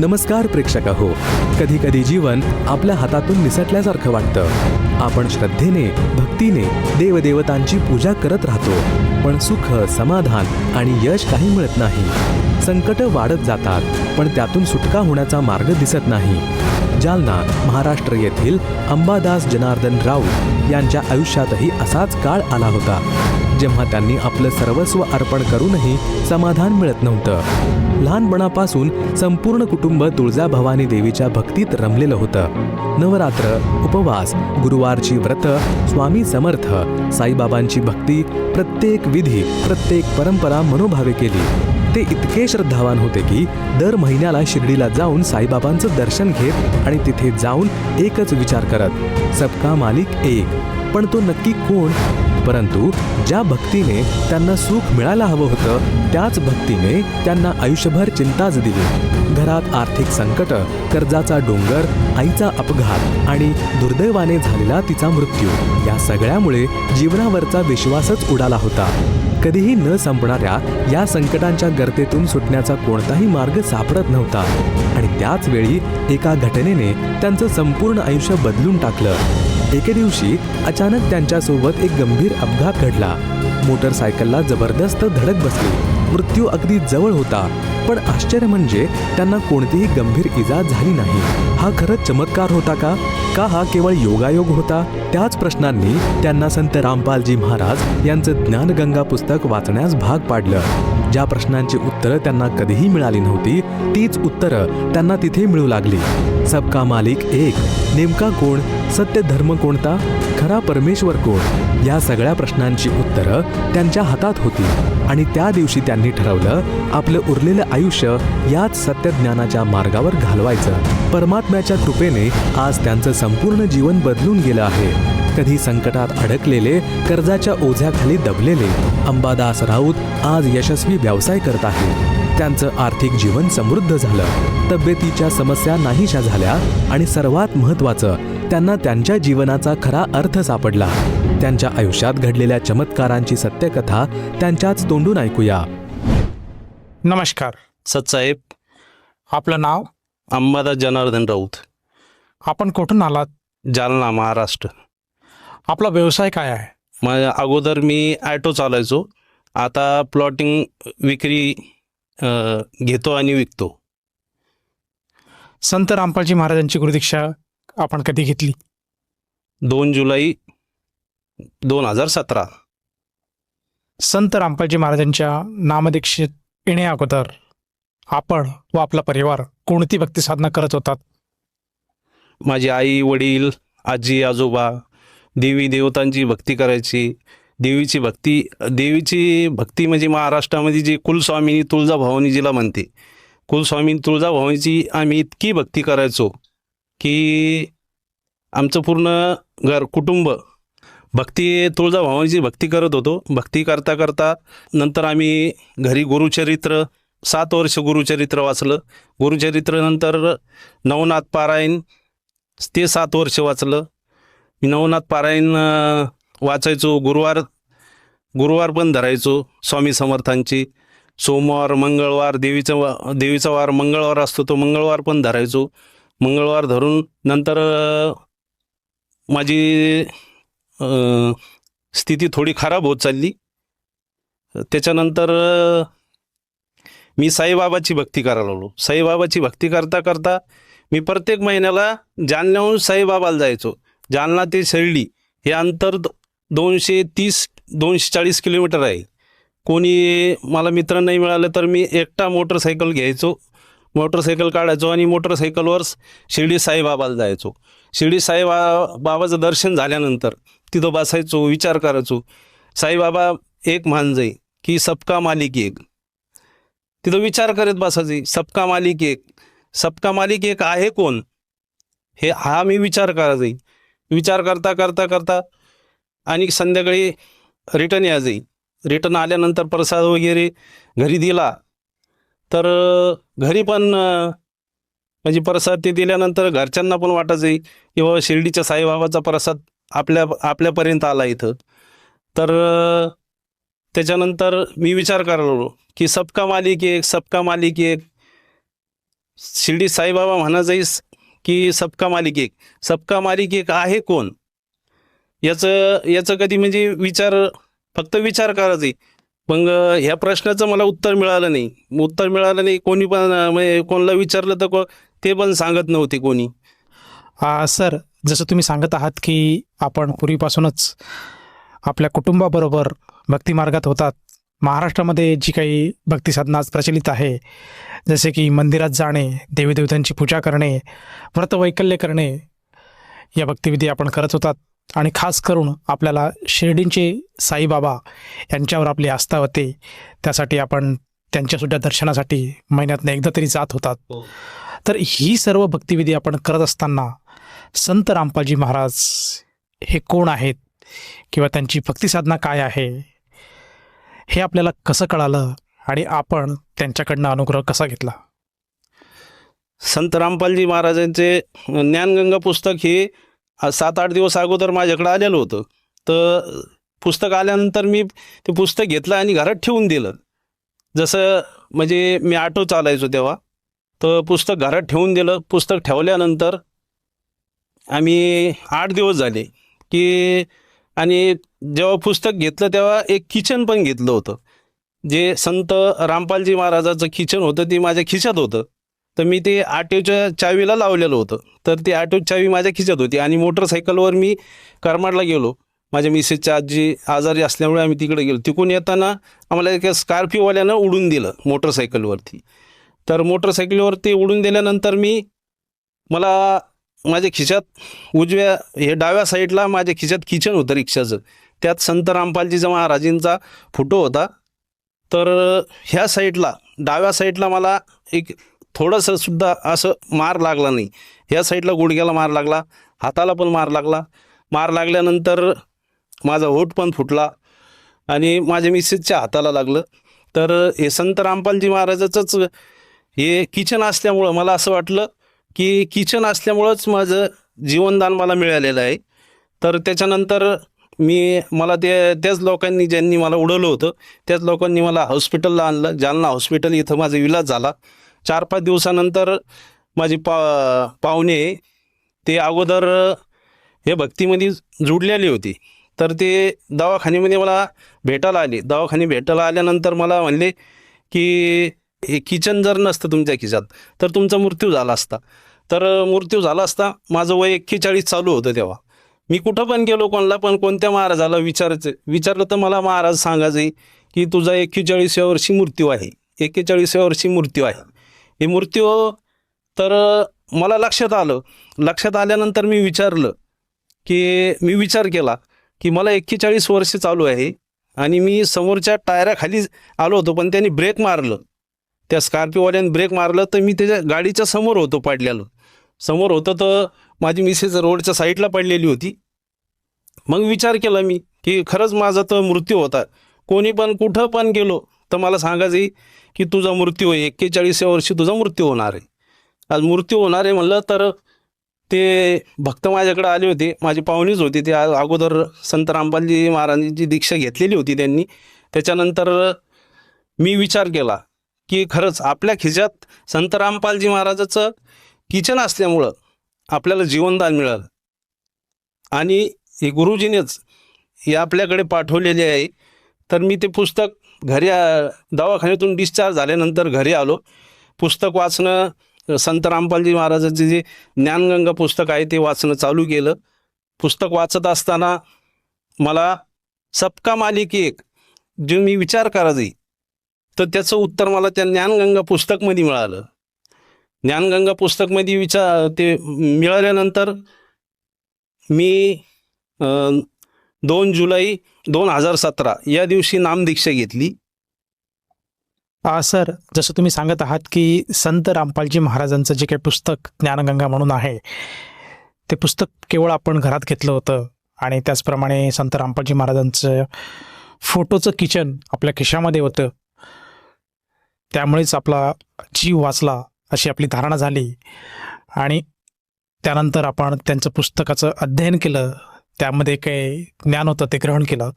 नमस्कार प्रेक्षक हो कधी कधी जीवन आपल्या हातातून निसटल्यासारखं वाटतं. आपण श्रद्धेने भक्तीने देवदेवतांची पूजा करत राहतो. पण सुख समाधान आणि यश काही मिळत नाही. संकट वाढत जातात पण त्यातून सुटका होण्याचा मार्ग दिसत नाही. जालना महाराष्ट्र येथील अंबादास जनार्दन राऊत यांच्या आयुष्यातही असाच काळ आला होता. जेव्हा त्यांनी आपलं सर्वस्व अर्पण करूनही समाधान मिळत नव्हतं. लहानपणापासून संपूर्ण कुटुंब तुळजाभवानी देवीच्या भक्तीत रमलेलं होतं. नवरात्र उपवास गुरुवारची व्रत स्वामी समर्थ साईबाबांची भक्ती प्रत्येक विधी प्रत्येक परंपरा मनोभावे केली. ते इतके श्रद्धावान होते की दर महिन्याला शिर्डीला जाऊन साईबाबांचं दर्शन घेत आणि तिथे जाऊन एकच विचार करत सबका मालिक एक. पण तो नक्की कोण? परंतु ज्या भक्तीने त्यांना सुख मिळायला हवं होतं त्याच भक्तीने त्यांना आयुष्यभर चिंताच दिली. घरात आर्थिक संकट कर्जाचा डोंगर आईचा अपघात आणि दुर्दैवाने झालेला तिचा मृत्यू या सगळ्यामुळे जीवनावरचा विश्वासच उडाला होता. कधीही न संपणाऱ्या या संकटांच्या गर्तेतून सुटण्याचा कोणताही मार्ग सापडत नव्हता. आणि त्याच वेळी एका घटनेने त्यांचं संपूर्ण आयुष्य बदलून टाकलं. एके दिवशी अचानक त्यांच्यासोबत एक गंभीर अपघात घडला. मोटरसायकलला जबरदस्त धडक बसली. मृत्यू अगदी जवळ होता. पण आश्चर्य म्हणजे त्यांना कोणतीही गंभीर इजा झाली नाही. हा खरंच चमत्कार होता का? का हा केवळ योगायोग होता? त्याच प्रश्नांनी त्यांना संत रामपालजी महाराज यांचं ज्ञानगंगा पुस्तक वाचण्यास भाग पाडलं. ज्या प्रश्नांची उत्तरं त्यांना कधीही मिळाली नव्हती तीच उत्तरं त्यांना तिथे मिळू लागली. सबका मालिक एक. नेमका कोण? सत्य धर्म कोणता? खरा परमेश्वर कोण? या सगळ्या प्रश्नांची उत्तरं त्यांच्या हातात होती. आणि त्या दिवशी त्यांनी ठरवलं आपलं उरलेलं आयुष्य याच सत्यज्ञानाच्या मार्गावर घालवायचं. परमात्म्याच्या कृपेने आज त्यांचं संपूर्ण जीवन बदलून गेलं आहे. कधी संकटात अडकलेले कर्जाच्या ओझ्याखाली दबलेले. अंबादास राऊत आज यशस्वी व्यवसाय करत आहे. त्यांचं आर्थिक जीवन समृद्ध झालं. तब्येतीच्या समस्या नाहीशा झाल्या आणि सर्वात महत्त्वाचं त्यांना त्यांच्या जीवनाचा खरा अर्थ सापडला. त्यांच्या आयुष्यात घडलेल्या चमत्कारांची सत्यकथा त्यांच्याच तोंडून ऐकूया. नमस्कार. सतसाहेब आपलं नाव? अंबादास जनार्दन राऊत. आपण कुठून आलात? जालना महाराष्ट्र. आपला व्यवसाय काय आहे? मग अगोदर मी ॲटो चालायचो. आता प्लॉटिंग विक्री अ, घेतो आणि विकतो. संत रामपालजी महाराजांची गुरुदीक्षा आपण कधी घेतली? दोन जुलै दोन हजार सतरा. संत रामपालजी महाराजांच्या नामदीक्षेत येण्या अगोदर आपण व आपला परिवार कोणती भक्ती साधना करत होतात? माझी आई वडील आजी आजोबा देवी देवतांची भक्ती करायची. देवीची भक्ती देवीची भक्ती म्हणजे महाराष्ट्रामध्ये जी कुलस्वामिनी तुळजाभवानीजीला म्हणते. कुलस्वामी तुळजाभवानीची आम्ही इतकी भक्ती करायचो की आमचं पूर्ण घर कुटुंब भक्ती तुळजाभवानीची भक्ती करत होतो. भक्ती करता करता नंतर आम्ही घरी गुरुचरित्र सात वर्ष गुरुचरित्र वाचलं. गुरुचरित्र नंतर नवनाथ पारायण ते सात वर्ष वाचलं. मी नवनाथ पारायण वाचायचो. गुरुवार गुरुवार पण धरायचो स्वामी समर्थांची. सोमवार मंगळवार देवीचा वा देवीचा वार मंगळवार असतो तो मंगळवार पण धरायचो. मंगळवार धरून नंतर माझी स्थिती थोडी खराब होत चालली. त्याच्यानंतर मी साईबाबाची भक्ती करायला लागलो. साईबाबाची भक्ती करता करता मी प्रत्येक महिन्याला जालन्याहून साईबाबाला जायचो. जालना ते शिर्डी हे अंतर द- दोनशे तीस दोनशे चाळीस किलोमीटर आहे. कोणी मला मित्र नाही मिळालं तर मी एकटा मोटरसायकल घ्यायचो मोटरसायकल काढायचो आणि मोटरसायकलवर शिर्डी साईबाबाला जायचो. शिर्डी साईबा बाबाचं दर्शन झाल्यानंतर तिथं बसायचो विचार करायचो. साईबाबा एक मानजय की सबका मालिक एक. तिथं विचार करत बसायचे सबका मालिक एक. सबका मालिक एक आहे कोण? हे हा मी विचार करायचा. विचार करता करता करता आणि संध्याकाळी रिटर्न जाईल. रिटर्न आल्यानंतर प्रसाद वगैरे घरी दिला तर घरी पण म्हणजे प्रसाद ते दिल्यानंतर घरच्यांना पण वाटायचे की बाबा शिर्डीच्या साईबाबाचा प्रसाद आपल्या आपल्यापर्यंत आला इथं. तर त्याच्यानंतर मी विचार करायला की सबका मालिक एक सबका मालिक एक. शिर्डी साईबाबा म्हणायचं की सबका मालिक एक. सबका मालिक एक आहे कोण? याचं याचं कधी म्हणजे विचार फक्त विचार करायचे. मग ह्या प्रश्नाचं मला उत्तर मिळालं नाही. उत्तर मिळालं नाही कोणी पण म्हणजे कोणाला विचारलं तर को- ते पण सांगत नव्हते कोणी. सर जसं तुम्ही सांगत आहात की आपण पूर्वीपासूनच आपल्या कुटुंबाबरोबर भक्तिमार्गात होतात महाराष्ट्रामध्ये जी काही भक्तिसाधना आज प्रचलित आहे जसे की मंदिरात जाणे देवीदेवतांची पूजा करणे व्रतवैकल्य करणे या भक्तिविधी आपण करत होतात. आणि खास करून आपल्याला शिर्डींचे साईबाबा यांच्यावर आपली आस्था होते. त्यासाठी आपण त्यांच्यासुद्धा दर्शनासाठी महिन्यातनं एकदा तरी जात होतात. हो. तर ही सर्व भक्तिविधी आपण करत असताना संत रामपालजी महाराज हे कोण आहेत? किंवा त्यांची भक्तिसाधना काय आहे? हे आपल्याला कसं कळालं आणि आपण त्यांच्याकडनं अनुग्रह कसा घेतला? संत रामपालजी महाराजांचे ज्ञानगंगा पुस्तक हे सात आठ दिवस अगोदर माझ्याकडे आलेलं होतं. तर पुस्तक आल्यानंतर मी ते पुस्तक घेतलं आणि घरात ठेवून दिलं. जसं म्हणजे मी ऑटो चालायचो तेव्हा तर पुस्तक घरात ठेवून दिलं. पुस्तक ठेवल्यानंतर आम्ही आठ दिवस झाले की आणि जेव्हा पुस्तक घेतलं तेव्हा एक किचन पण घेतलं होतं. जे संत रामपालजी महाराजाचं किचन होतं ते माझ्या खिशात होतं. तर मी ते ऑटोच्या चावीला लावलेलं होतं. तर ती आटो चावी माझ्या खिशात होती आणि मोटरसायकलवर मी करमाडला गेलो. माझ्या मिसेसच्या आजी आजारी असल्यामुळे आम्ही तिकडे गेलो. तिकडून येताना आम्हाला एका स्कॉर्पिओवाल्यानं उडून दिलं मोटरसायकलवरती. तर मोटरसायकलवर ते उडून दिल्यानंतर मी मला माझ्या खिशात उजव्या हे डाव्या साईडला माझ्या खिशात किचन होतं रिक्षाचं. त्यात संत रामपालजीचा महाराजींचा फोटो होता. तर ह्या साईडला डाव्या साईडला मला एक थोडंसं सुद्धा असं मार लागला नाही. ह्या साईडला गुडघ्याला मार लागला हाताला पण मार लागला. मार लागल्यानंतर माझा ओठ पण फुटला आणि माझ्या मिसेसच्या हाताला लागलं. तर हे संत रामपालजी महाराजाचंच हे किचन असल्यामुळं मला असं वाटलं की किचन असल्यामुळंच माझं जीवनदान मला मिळालेलं आहे. तर त्याच्यानंतर मी मला ते त्याच लोकांनी ज्यांनी मला उडवलं होतं त्याच लोकांनी मला हॉस्पिटलला आणलं. जालना हॉस्पिटल इथं माझा इलाज झाला. चार पाच दिवसानंतर माझी पा पाहुणे ते अगोदर हे भक्तीमध्ये जुडलेली होती. तर ते दवाखान्यामध्ये मला भेटायला आले. दवाखाने भेटायला आल्यानंतर मला म्हणले की हे किचन जर नसतं तुमच्या खिशात तर तुमचा मृत्यू झाला असता. तर मृत्यू झाला असता माझं वय एक्केचाळीस चालू होतं तेव्हा. मी कुठं पण गेलो कोणाला पण कोणत्या महाराजाला विचारायचं विचारलं तर मला महाराज सांगायचे की तुझा एक्केचाळीसव्या वर्षी मृत्यू आहे. एक्केचाळीसव्या वर्षी मृत्यू आहे. हे मृत्यू तर मला लक्षात आलं. लक्षात आल्यानंतर मी विचारलं की मी विचार केला की मला एक्केचाळीस वर्ष चालू आहे आणि मी समोरच्या टायराखाली आलो होतो पण त्यांनी ब्रेक मारलं. त्या स्कॉर्पिओवाल्याने ब्रेक मारलं तर मी त्याच्या गाडीच्या समोर होतो पाडलेलं. समोर होतं तर माझी मिसेस रोडच्या साईडला पडलेली होती. मग विचार केला मी की खरंच माझा तर मृत्यू होता. कोणी पण कुठं पण गेलो तर मला सांगायचं की तुझा मृत्यू आहे. एक्केचाळीसव्या वर्षी तुझा मृत्यू होणार आहे. आज मृत्यू होणार आहे म्हणलं तर ते भक्त माझ्याकडे आले होते. माझी पाहुणेच होती. ते अगोदर संत रामपालजी महाराजांची दीक्षा घेतलेली होती त्यांनी. त्याच्यानंतर मी विचार केला की खरंच आपल्या खिशात संत रामपालजी महाराजाचं किचन असल्यामुळं आपल्याला जीवनदान मिळालं. आणि हे गुरुजीनेच हे आपल्याकडे पाठवलेले आहे. तर मी ते पुस्तक घरी दवाखान्यातून डिस्चार्ज झाल्यानंतर घरी आलो. पुस्तक वाचणं संत रामपालजी महाराजांचे जे ज्ञानगंगा पुस्तक आहे ते वाचणं चालू केलं. पुस्तक वाचत असताना मला सबका मालिक एक जे मी विचार करायचे तर त्याचं उत्तर मला त्या ज्ञानगंगा पुस्तकमध्ये मिळालं. ज्ञानगंगा पुस्तकमध्ये विचार ते मिळाल्यानंतर मी दोन जुलै दोन हजार सतरा या दिवशी नामदीक्षा घेतली. आ, सर जसं तुम्ही सांगत आहात की संत रामपालजी महाराजांचं जे काही पुस्तक ज्ञानगंगा म्हणून आहे ते पुस्तक केवळ आपण घरात घेतलं होतं आणि त्याचप्रमाणे संत रामपालजी महाराजांचं फोटोचं किचन आपल्या खिशामध्ये होतं. त्यामुळेच आपला जीव वाचला. अशी आपली धारणा झाली. आणि त्यानंतर आपण त्यांचं पुस्तकाचं अध्ययन केलं. त्यामध्ये काही ज्ञान होतं ते ग्रहण केलं.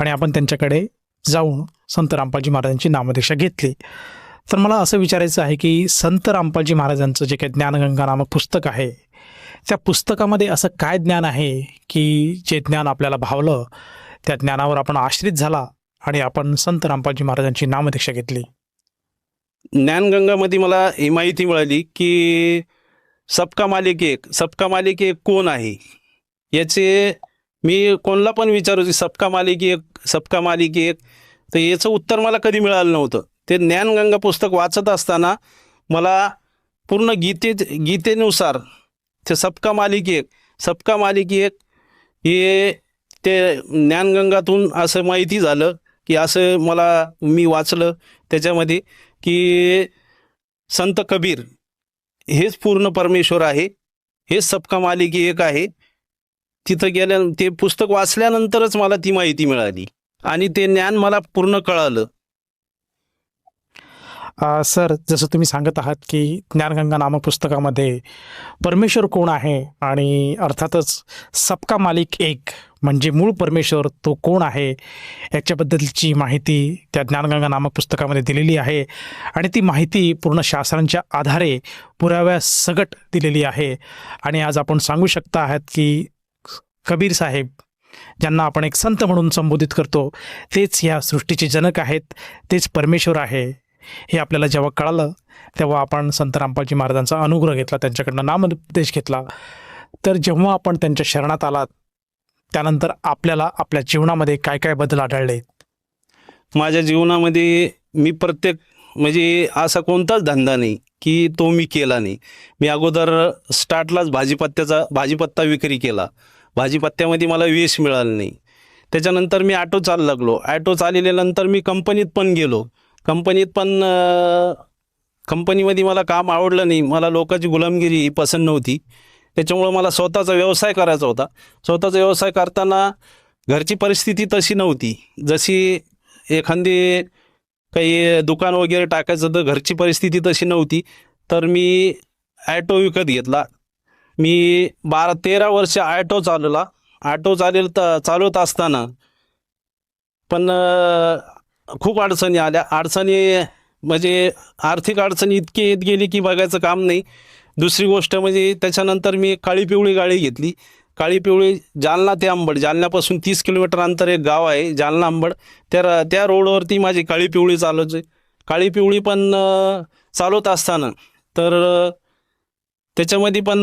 आणि आपण त्यांच्याकडे जाऊन संत रामपालजी महाराजांची नामदीक्षा घेतली. तर मला असं विचारायचं आहे की संत रामपालजी महाराजांचं जे काही ज्ञानगंगा नामक पुस्तक आहे त्या पुस्तकामध्ये असं काय ज्ञान आहे की जे ज्ञान आपल्याला भावलं त्या ज्ञानावर आपण आश्रित झाला आणि आपण संत रामपालजी महाराजांची नामदीक्षा घेतली? ज्ञानगंगामध्ये मला ही माहिती मिळाली की सबका मालिक एक सबका मालिक एक कोण आहे? याचे मी कोणला पण विचारू की सबका मालिक एक सबका मालिक एक तर याचं उत्तर मला कधी मिळालं नव्हतं. ते ज्ञानगंगा पुस्तक वाचत असताना मला पूर्ण गीते गीतेनुसार ते सबका मालिक एक सबका मालिक एक हे ते ज्ञानगंगातून असं माहिती झालं की असं मला मी वाचलं त्याच्यामध्ये. की संत कबीर हेच पूर्ण परमेश्वर आहे हेच सबका मालिक एक आहे. तिथं गेल्या ते पुस्तक वाचल्यानंतरच मला ती माहिती मिळाली आणि ते ज्ञान मला पूर्ण कळालं. सर जसं तुम्ही सांगत आहात की ज्ञानगंगा नामक पुस्तकामध्ये परमेश्वर कोण आहे आणि अर्थातच सबका मालिक एक म्हणजे मूळ परमेश्वर तो कोण आहे? याच्याबद्दलची माहिती त्या ज्ञानगंगा नामक पुस्तकामध्ये दिलेली आहे. आणि ती माहिती पूर्ण शास्त्रांच्या आधारे पुराव्यासकट दिलेली आहे. आणि आज आपण सांगू शकता आहात की कबीर साहेब ज्यांना आपण एक संत म्हणून संबोधित करतो तेच ह्या सृष्टीचे जनक आहेत तेच परमेश्वर आहे. हे आपल्याला जेव्हा कळालं तेव्हा आपण संत रामपालजी महाराजांचा अनुग्रह घेतला त्यांच्याकडनं नामोपदेश घेतला. तर जेव्हा आपण त्यांच्या शरणात आलात त्यानंतर आपल्याला आपल्या जीवनामध्ये काय काय बदल आढळले? माझ्या जीवनामध्ये मी प्रत्येक म्हणजे असा कोणताच धंदा नाही की तो मी केला नाही. मी अगोदर स्टार्टलाच भाजीपत्त्याचा भाजीपत्ता विक्री केला. भाजीपत्त्यामध्ये मला यश मिळालं नाही. त्याच्यानंतर मी ॲटो चालू लागलो. ॲटो चालल्यानंतर मी कंपनीत पण गेलो. कंपनीत पण कंपनीमध्ये मला काम आवडलं नाही. मला लोकांची गुलामगिरी ही पसंत नव्हती. त्याच्यामुळं मला स्वतःचा व्यवसाय करायचा होता. स्वतःचा व्यवसाय करताना घरची परिस्थिती तशी नव्हती. जशी एखादी काही दुकान वगैरे टाकायचं तर घरची परिस्थिती तशी नव्हती. तर मी ॲटो विकत घेतला. मी बारा तेरा वर्ष ॲटो चालवला. ॲटो चालेल तर चालवत असताना पण खूप अडचणी आल्या. अडचणी म्हणजे आर्थिक अडचणी इतकी येत गेली की बघायचं काम नाही. दुसरी गोष्ट म्हणजे त्याच्यानंतर मी काळी पिवळी गाडी घेतली. काळी पिवळी जालना ते अंबड. जालन्यापासून तीस किलोमीटर अंतर एक गाव आहे जालना अंबड. त्या र- त्या रोडवरती माझी काळी पिवळी चालवते काळी पिवळी पण चालवत असताना तर त्याच्यामध्ये पण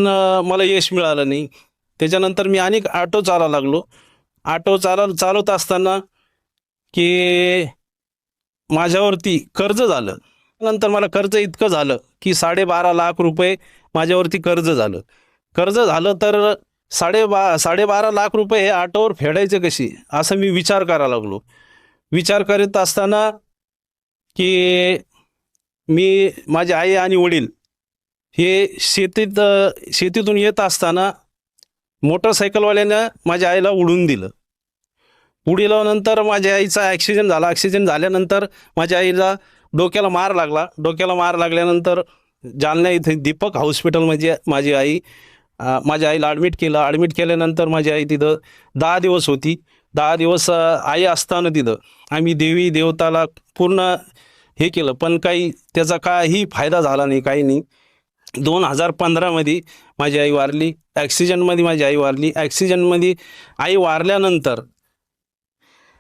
मला यश मिळालं नाही. त्याच्यानंतर मी अनेक ऑटो चालायला लागलो. ऑटो चाला चालवत असताना की माझ्यावरती कर्ज झालं. नंतर मला कर्ज इतकं झालं की साडेबारा लाख रुपये माझ्यावरती कर्ज झालं. कर्ज झालं तर साडेबा साडेबारा लाख रुपये हे फेडायचे कशी? असं मी विचार करायला लागलो. विचार करत असताना की मी माझी आई आणि वडील हे शेतीत शेतीतून येत असताना मोटरसायकलवाल्यानं माझ्या आईला उडून दिलं. उडील्यानंतर माझ्या आईचा ॲक्सिडेंट झाला. ॲक्सिडेंट झाल्यानंतर माझ्या आईला डोक्याला मार लागला. डोक्याला मार लागल्यानंतर जालना इथे दीपक हॉस्पिटल म्हणजे माझी आई माझ्या आईला ॲडमिट केलं. ॲडमिट केल्यानंतर माझी आई तिथं दहा दिवस होती. दहा दिवस आई असताना तिथं आम्ही देवी देवताला पूर्ण हे केलं. पण काही त्याचा काही फायदा झाला नाही काही नाही. दोन हजार पंधरामध्ये माझी आई वारली. ॲक्सिजनमध्ये माझी आई वारली. ॲक्सिजनमध्ये आई वारल्यानंतर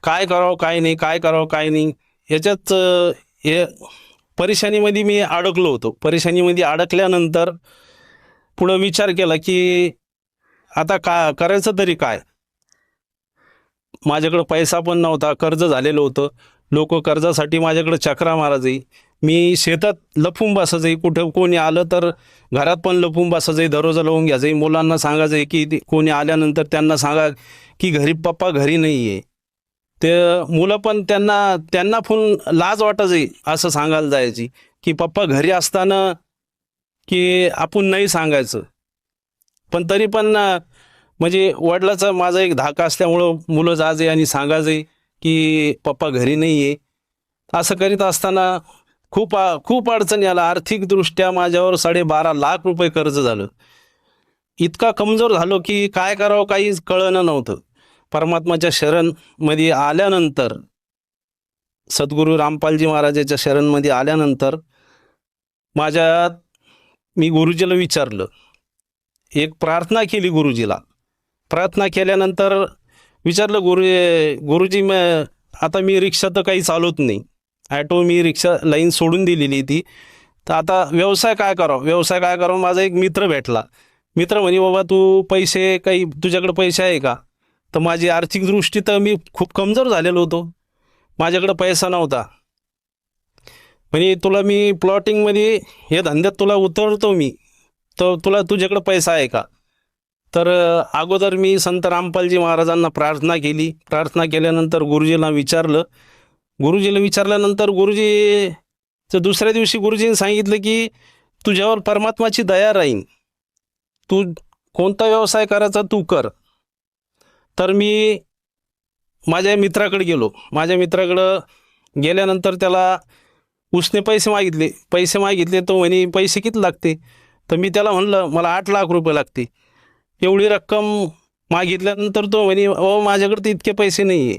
काय करावं काय नाही काय करावं काय नाही याच्यात हे परेशानीमध्ये मी अडकलो होतो. परेशानीमध्ये अडकल्यानंतर पुढं विचार केला की आता का करायचं तरी काय? माझ्याकडं पैसा पण नव्हता कर्ज झालेलं होतं. लोक कर्जासाठी माझ्याकडं चक्रा मारायचे. मी शेतात लपून बसायचंही कुठं कोणी आलं तर घरात पण लपून बसायचंही दरोजा लावून घ्यायचंही मुलांना सांगायचे की ते- कोणी आल्यानंतर त्यांना सांगा की घरी पप्पा घरी नाही आहे ते मुलं पण त्यांना त्यांना फोन लाज वाटायची असं सांगायला जायची की पप्पा घरी असताना की आपण नाही सांगायचं. पण तरी पण म्हणजे वडिलाचा माझा एक धाका असल्यामुळं मुलं जायचे आणि सांगायचे की पप्पा घरी नाही आहे असं करीत असताना खूप आ- खूप अडचणी आला आर्थिकदृष्ट्या माझ्यावर साडेबारा लाख रुपये कर्ज झालं. इतका कमजोर झालो की काय करावं काही कळणं नव्हतं. परमात्माच्या शरणमध्ये आल्यानंतर सद्गुरू रामपालजी महाराजाच्या शरणमध्ये आल्यानंतर माझ्या मी गुरुजीला विचारलं. एक प्रार्थना केली गुरुजीला. प्रार्थना केल्यानंतर विचारलं गुरु गुरुजी मग आता मी रिक्षा तर काही चालवत नाही. ॲटो मी रिक्षा लाईन सोडून दिलेली ती. तर आता व्यवसाय काय करावं? व्यवसाय काय करावं? माझा एक मित्र भेटला. मित्र म्हणे बाबा तू पैसे काही तुझ्याकडे पैसे आहे का? तर माझी आर्थिक दृष्टी तर मी खूप कमजोर झालेलो होतो. माझ्याकडं पैसा नव्हता. म्हणजे तुला मी प्लॉटिंगमध्ये हे धंद्यात तुला उतरतो मी. तर तुला तुझ्याकडं पैसा आहे का? तर अगोदर मी संत रामपालजी महाराजांना प्रार्थना केली. प्रार्थना केल्यानंतर गुरुजीला विचारलं. गुरुजीला विचारल्यानंतर गुरुजी तर दुसऱ्या दिवशी गुरुजीने सांगितलं की तुझ्यावर परमात्माची दया राहीन. तू कोणता व्यवसाय करायचा तू कर. तर मी माझ्या मित्राकडे गेलो. माझ्या मित्राकडं गेल्यानंतर त्याला उसने पैसे मागितले. पैसे मागितले तो म्हणे पैसे किती लागते? तर मी त्याला म्हणलं मला आठ लाख रुपये लागते. एवढी रक्कम मागितल्यानंतर तो म्हणे अहो माझ्याकडे तर इतके पैसे नाही आहे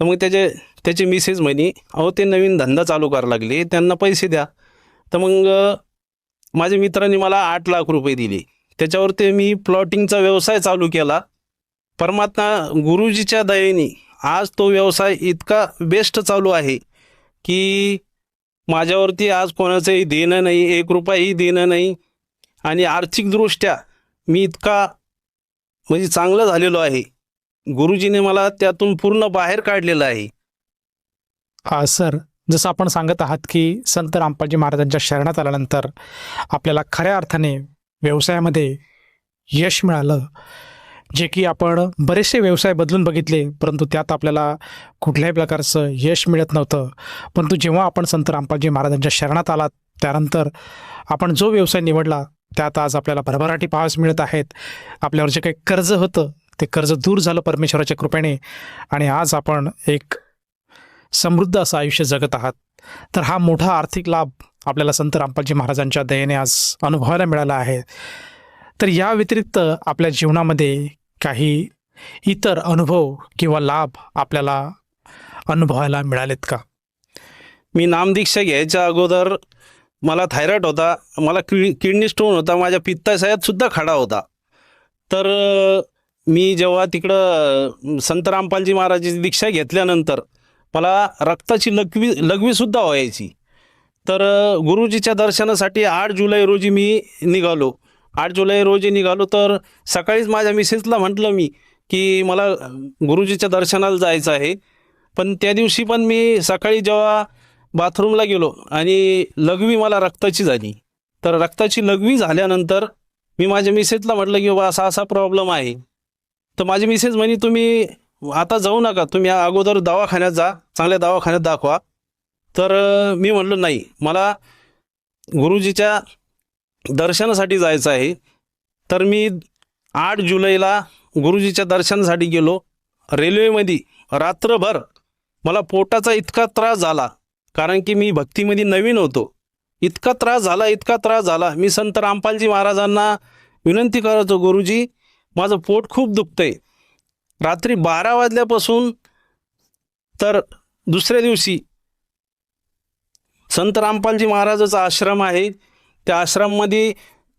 तर मग त्याचे त्याचे मिसेस म्हणे अहो ते नवीन धंदा चालू करायला लागले त्यांना पैसे द्या. तर मग माझ्या मित्रांनी मला आठ लाख रुपये दिले. त्याच्यावर ते मी प्लॉटिंगचा व्यवसाय चालू केला. परमात्मा गुरुजीच्या दयेने आज तो व्यवसाय इतका बेस्ट चालू आहे की माझ्यावरती आज कोणाचंही देणं नाही एक रुपयाही देणं नाही आणि आर्थिकदृष्ट्या मी इतका म्हणजे चांगलं झालेलो आहे. गुरुजीने मला त्यातून पूर्ण बाहेर काढलेलं आहे. आ, सर जसं आपण सांगत आहात की संत रामपाजी महाराजांच्या शरणात आल्यानंतर आपल्याला खऱ्या अर्थाने व्यवसायामध्ये यश मिळालं. जे की आपण बरेचसे व्यवसाय बदलून बघितले परंतु त्यात आपल्याला कुठल्याही प्रकारचं यश मिळत नव्हतं. परंतु जेव्हा आपण संत रामपालजी महाराजांच्या शरणात आलात त्यानंतर आपण जो व्यवसाय निवडला त्यात आज आपल्याला भरभराटी पाहावयास मिळत आहेत. आपल्यावर जे काही कर्ज होतं ते कर्ज दूर झालं परमेश्वराच्या कृपेने आणि आज आपण एक समृद्ध असं आयुष्य जगत आहात. तर हा मोठा आर्थिक लाभ आपल्याला संत रामपालजी महाराजांच्या दयेने आज अनुभवायला मिळाला आहे. तर या व्यतिरिक्त आपल्या जीवनामध्ये काही इतर अनुभव किंवा लाभ आपल्याला अनुभवायला मिळालेत का? मी नामदीक्षा घ्यायच्या अगोदर मला थायरॉइड होता. मला कि किडनी स्टोन होता. माझ्या पित्ताशयात सुद्धा खडा होता. तर मी जेव्हा तिकडं संत रामपालजी महाराजाची दीक्षा घेतल्यानंतर मला रक्ताची लघवी लघवीसुद्धा व्हायची. तर गुरुजीच्या दर्शनासाठी आठ जुलै रोजी मी निघालो. आठ जुलै रोजी निघालो तर सकाळीच माझ्या मिसेसला म्हटलं मी की मला गुरुजीच्या दर्शनाला जायचं आहे. पण त्या दिवशी पण मी सकाळी जेव्हा बाथरूमला गेलो आणि लघवी मला रक्ताची झाली. तर रक्ताची लघवी झाल्यानंतर मी माझ्या मिसेसला म्हटलं की बाबा असा असा प्रॉब्लेम आहे. तर माझी मिसेस म्हणे तुम्ही आता जाऊ नका तुम्ही अगोदर दवाखान्यात जा चांगल्या दवाखान्यात दाखवा. तर मी म्हटलं नाही मला गुरुजीच्या दर्शनासाठी जायचं आहे. तर मी आठ जुलैला गुरुजीच्या दर्शनासाठी गेलो. रेल्वेमध्ये रात्रभर मला पोटाचा इतका त्रास झाला. कारण की मी भक्तीमध्ये नवीन होतो. इतका त्रास झाला इतका त्रास झाला. मी संत रामपालजी महाराजांना विनंती करतो गुरुजी माझं पोट खूप दुखतंय. रात्री बारा वाजल्यापासून तर दुसऱ्या दिवशी संत रामपालजी महाराजाचा आश्रम आहे. त्या आश्रममध्ये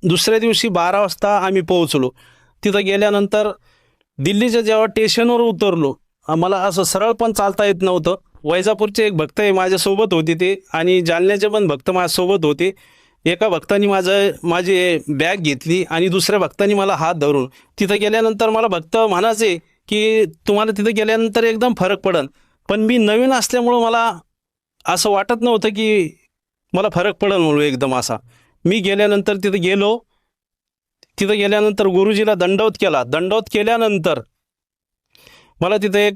दुसऱ्या दिवशी बारा वाजता आम्ही पोहोचलो. तिथं गेल्यानंतर दिल्लीच्या जेव्हा स्टेशनवर उतरलो मला असं सरळ पण चालता येत नव्हतं. वैजापूरचे एक भक्त आहे माझ्यासोबत होते ते आणि जालन्याचे पण भक्त माझ्यासोबत होते. एका भक्तानी माझं माझी बॅग घेतली आणि दुसऱ्या भक्तानी मला हात धरून तिथं गेल्यानंतर मला भक्त म्हणायचे की तुम्हाला तिथं गेल्यानंतर एकदम फरक पडन पण मी नवीन असल्यामुळं मला असं वाटत नव्हतं की मला फरक पडेल म्हणून एकदम असा. मी गेल्यानंतर तिथं गेलो. तिथं गेल्यानंतर गुरुजीला दंडवत केला. दंडवत केल्यानंतर मला तिथं एक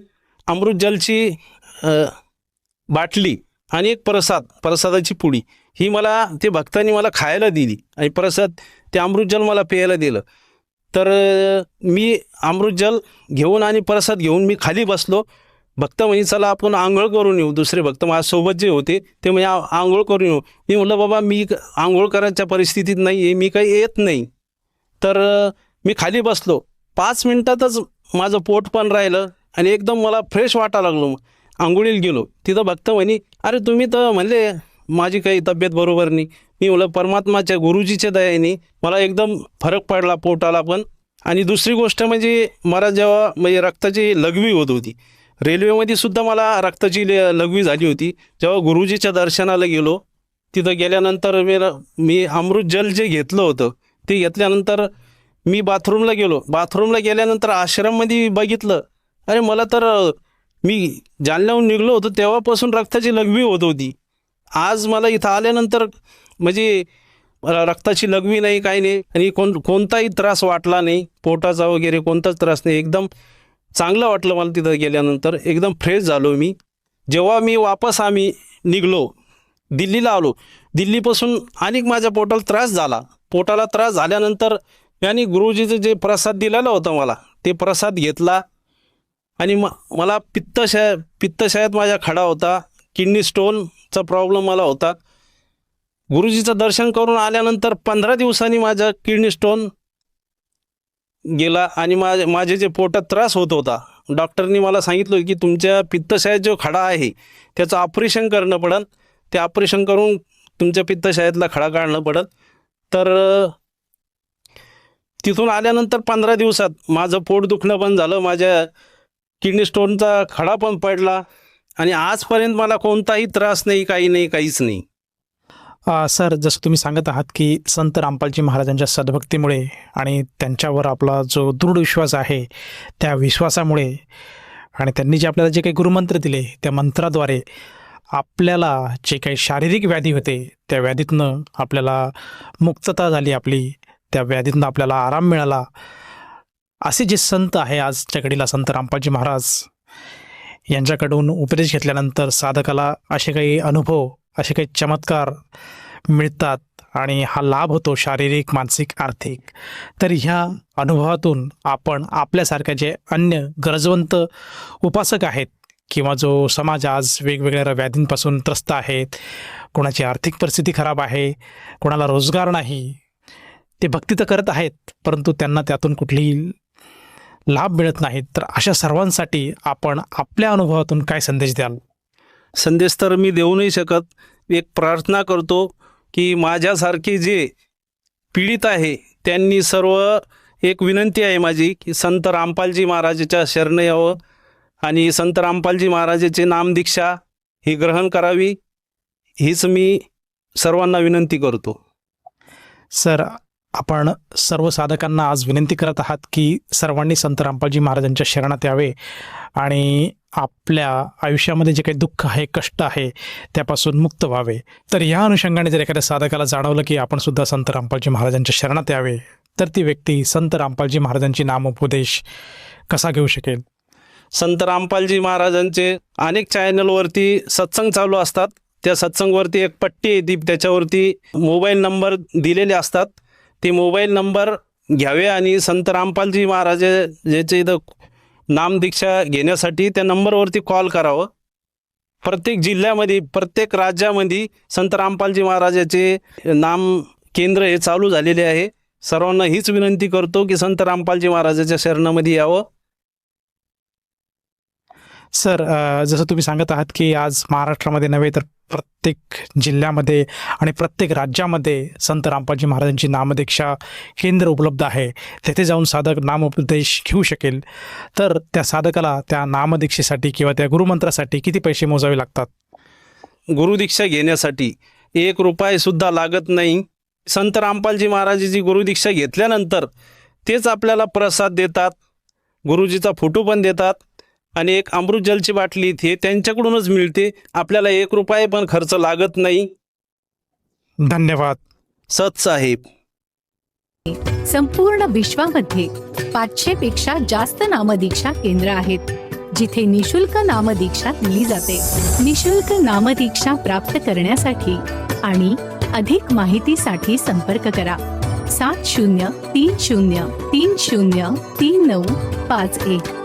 अमृतजलची बाटली आणि एक प्रसाद प्रसादाची पुडी ही मला ते भक्तांनी मला खायला दिली आणि प्रसाद ते अमृतजल मला प्यायला दिलं. तर मी अमृतजल घेऊन आणि प्रसाद घेऊन मी खाली बसलो. भक्त म्हणजे चला आपण आंघोळ करून येऊ. दुसरे भक्त माझ्यासोबत जे होते ते म्हणजे आंघोळ करून येऊ. मी म्हटलं बाबा मी आंघोळ करायच्या परिस्थितीत नाही आहे मी काही येत नाही. तर मी खाली बसलो. पाच मिनटातच माझं पोट पण राहिलं आणि एकदम मला फ्रेश वाटायला लागलो. आंघोळीला गेलो. तिथं भक्त म्हणे अरे तुम्ही तर म्हणले माझी काही तब्येत बरोबर नाही. मी म्हटलं परमात्माच्या गुरुजीच्या दयाने मला एकदम फरक पडला पोटाला पण. आणि दुसरी गोष्ट म्हणजे मला जेव्हा म्हणजे रक्ताची लघवी होत होती. रेल्वेमध्ये सुद्धा मला रक्ताची ल- लघवी झाली होती. जेव्हा गुरुजीच्या दर्शनाला गेलो तिथं गेल्यानंतर मी मी अमृत जल जे घेतलं होतं ते घेतल्यानंतर मी बाथरूमला गेलो. बाथरूमला गेल्यानंतर आश्रममध्ये बघितलं. अरे मला तर मी जालन्याहून निघलो होतो तेव्हापासून रक्ताची लघवी होत होती. आज मला इथं आल्यानंतर म्हणजे रक्ताची लघवी नाही काही नाही आणि कोण कोणताही त्रास वाटला नाही पोटाचा वगैरे कोणताच त्रास नाही. एकदम चांगलं वाटलं मला तिथं गेल्यानंतर. एकदम फ्रेश झालो मी. जेव्हा मी वापस आम्ही निघलो दिल्लीला आलो. दिल्लीपासून अनेक माझ्या पोटाला त्रास झाला. पोटाला त्रास झाल्यानंतर यांनी गुरुजीचं जे प्रसाद दिलेला होता मला ते प्रसाद घेतला. आणि म मला पित्तशा पित्तशयात माझा खडा होता. किडनी स्टोनचा प्रॉब्लेम मला होता. गुरुजीचं दर्शन करून आल्यानंतर पंधरा दिवसांनी माझा किडनी स्टोन गेला आणि मा माझे जे पोटात त्रास होत होता डॉक्टरनी मला सांगितलं की तुमच्या पित्तशयात जो खडा आहे त्याचं ऑपरेशन करणं पडन ते ऑपरेशन करून तुमच्या पित्तशयातला खडा काढणं पडत तर तिथून आल्यानंतर पंधरा दिवसात माझं पोट दुखणं पण झालं माझ्या किडनी स्टोनचा खडा पण पडला आणि आजपर्यंत मला कोणताही त्रास नाही काही नाही काहीच नाही. सर जसं तुम्ही सांगत आहात की संत रामपालजी महाराजांच्या सद्भक्तीमुळे आणि त्यांच्यावर आपला जो दृढ विश्वास आहे त्या विश्वासामुळे आणि त्यांनी जे आपल्याला जे काही गुरुमंत्र दिले त्या मंत्राद्वारे आपल्याला जे काही शारीरिक व्याधी होते त्या व्याधीतनं आपल्याला मुक्तता झाली आपली त्या व्याधीतनं आपल्याला आराम मिळाला. असे जे संत आहे आजच्या घडीला संत रामपालजी महाराज यांच्याकडून उपदेश घेतल्यानंतर साधकाला असे काही अनुभव असे काही चमत्कार मिळतात आणि हा लाभ होतो शारीरिक मानसिक आर्थिक. तर ह्या अनुभवातून आपण आपल्यासारख्या जे अन्य गरजवंत उपासक आहेत किंवा जो समाज आज वेगवेगळ्या व्याधींपासून त्रस्त आहेत कोणाची आर्थिक परिस्थिती खराब आहे कोणाला रोजगार नाही ते भक्ती तर करत आहेत परंतु त्यांना त्यातून कुठलीही लाभ मिळत नाहीत. तर अशा सर्वांसाठी आपण आपल्या अनुभवातून काय संदेश द्याल? संदेश तर मी देऊ नाही शकत एक प्रार्थना करतो की माझ्यासारखे जे पीडित आहे त्यांनी सर्व एक विनंती आहे माझी की संत रामपालजी महाराजाच्या शरण यावं आणि संत रामपालजी महाराजाचे नामदीक्षा ही ग्रहण करावी हीच मी सर्वांना विनंती करतो. सर आपण सर्व साधकांना आज विनंती करत आहात की सर्वांनी संत रामपालजी महाराजांच्या शरणात यावे आणि आपल्या आयुष्यामध्ये जे काही दुःख आहे कष्ट आहे त्यापासून मुक्त व्हावे. तर या अनुषंगाने जर एखाद्या साधकाला जाणवलं की आपण सुद्धा संत रामपालजी महाराजांच्या शरणात यावे तर ती व्यक्ती संत रामपालजी महाराजांची नामोपदेश कसा घेऊ शकेल? संत रामपालजी महाराजांचे अनेक चॅनलवरती सत्संग चालू असतात. त्या सत्संगवरती एक पट्टी येते त्याच्यावरती मोबाईल नंबर दिलेले असतात. ते मोबाईल नंबर घ्यावे आणि संत रामपालजी महाराज ज्याचे इथं नामदीक्षा घेण्यासाठी त्या नंबरवरती कॉल करावं. प्रत्येक जिल्ह्यामध्ये प्रत्येक राज्यामध्ये संत रामपालजी महाराजाचे नाम केंद्र हे चालू झालेले आहे. सर्वांना हीच विनंती करतो की संत रामपालजी महाराजाच्या शरणामध्ये यावं. सर जसं तुम्ही सांगत आहात की आज महाराष्ट्रामध्ये नव्हे तर प्रत्येक जिल्ह्यामध्ये आणि प्रत्येक राज्यामध्ये संत रामपालजी महाराजांची नामदीक्षा केंद्र उपलब्ध आहे. तेथे जाऊन साधक नामोपदेश घेऊ शकेल. तर त्या साधकाला त्या नामदीक्षेसाठी किंवा त्या गुरुमंत्रासाठी किती पैसे मोजावे लागतात? गुरुदीक्षा घेण्यासाठी एक रुपयासुद्धा लागत नाही. संत रामपालजी महाराजाची गुरुदीक्षा घेतल्यानंतर तेच आपल्याला प्रसाद देतात गुरुजीचा फोटो पण देतात आणि एक अमृत जलची बाटली इथे त्यांच्याकडूनच मिळते. आपल्याला एक रुपये पण खर्च लागत नाही. धन्यवाद. सत साहेब. संपूर्ण विश्वामध्ये पाचशे पेक्षा जास्त नामदीक्षा केंद्र आहेत जिथे निशुल्क नामदीक्षा दिली जाते. निशुल्क नामदीक्षा प्राप्त करण्यासाठी आणि अधिक माहितीसाठी संपर्क करा. सात शून्य तीन शून्य तीन शून्य तीन नऊ पाच एक.